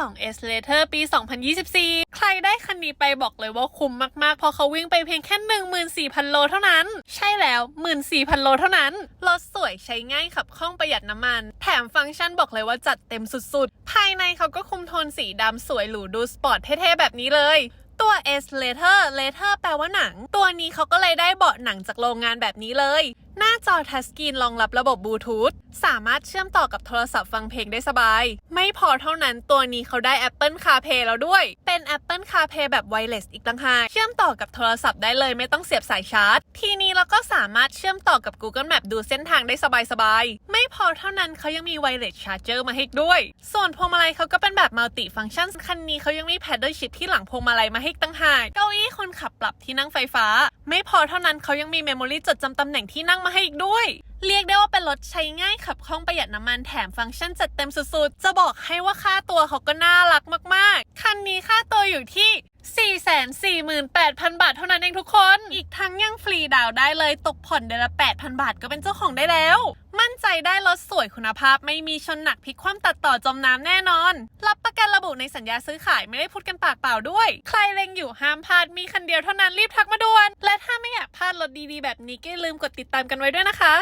2 S Later ปี 2024 ใครได้คันนี้ไปบอกเลยว่าคุ้มมากๆเพราะเขาวิ่งไปเพียงแค่ 14,000 โลเท่านั้น ใช่แล้ว 14,000 โลเท่านั้น รถสวยใช้ง่ายขับคล่องประหยัดน้ำมัน แถมฟังก์ชันบอกเลยว่าจัดเต็มสุดๆ ภายในเขาก็คุมโทนสีดำสวยหรูดูสปอร์ตเท่ๆ แบบนี้เลยตัว S Later Later แปลว่าหนัง ตัวนี้เขาก็เลยได้เบาะหนังจากโรงงานแบบนี้เลยหน้าจอทัชสกรีนรองรับระบบบลูทูธสามารถเชื่อมต่อกับโทรศัพท์ฟังเพลงได้สบาย ไม่พอเท่านั้นตัวนี้เขาได้ Apple CarPlay แล้วด้วย เป็น Apple CarPlay แบบไวเลสอีกต่างหากเชื่อมต่อกับโทรศัพท์ได้เลยไม่ต้องเสียบสายชาร์จ ทีนี้เราก็สามารถเชื่อมต่อกับ Google Map ดูเส้นทางได้สบายๆ ไม่พอเท่านั้นเขายังมีไวเลสชาร์เจอร์มาให้ด้วย ส่วนพวงมาลัยเขาก็เป็นแบบมัลติฟังก์ชันคันนี้เขายังมีแพดเดิลชิพที่หลังพวงมาลัยมาให้ต่างหากเก้าอี้คนขับปรับที่นั่งไฟฟ้า ไม่พอเท่านั้นเขายังมีเมมโมรีจดจำตำแหน่งที่นั่งมาให้อีกด้วย เรียกได้ว่าเป็นรถใช้ง่ายขับคล่องประหยัดน้ำมันแถมฟังก์ชันจัดเต็มสุดๆ จะบอกให้ว่าค่าตัวเขาก็น่ารักมากๆ คันนี้ค่าตัวอยู่ที่ 448,000 บาทเท่านั้นเองทุกคน อีกทั้งยังฟรีดาวได้เลยตกผ่อนเดือนละ 8,000 บาทก็เป็นเจ้าของได้แล้ว มั่นใจได้รถสวยคุณภาพไม่มีชนหนักพลิกคว่ำตัดต่อจมน้ำแน่นอน รับประกันระบุในสัญญาซื้อขายไม่ได้พูดกันปากเปล่าด้วย ใครเล็งอยู่ห้ามพลาดมีคันเดียวเท่านั้นรีบทักมาด่วน และถ้าไม่อยากพลาดรถดีๆแบบนี้ก็อย่าลืมกดติดตามกันไว้ด้วยนะคะ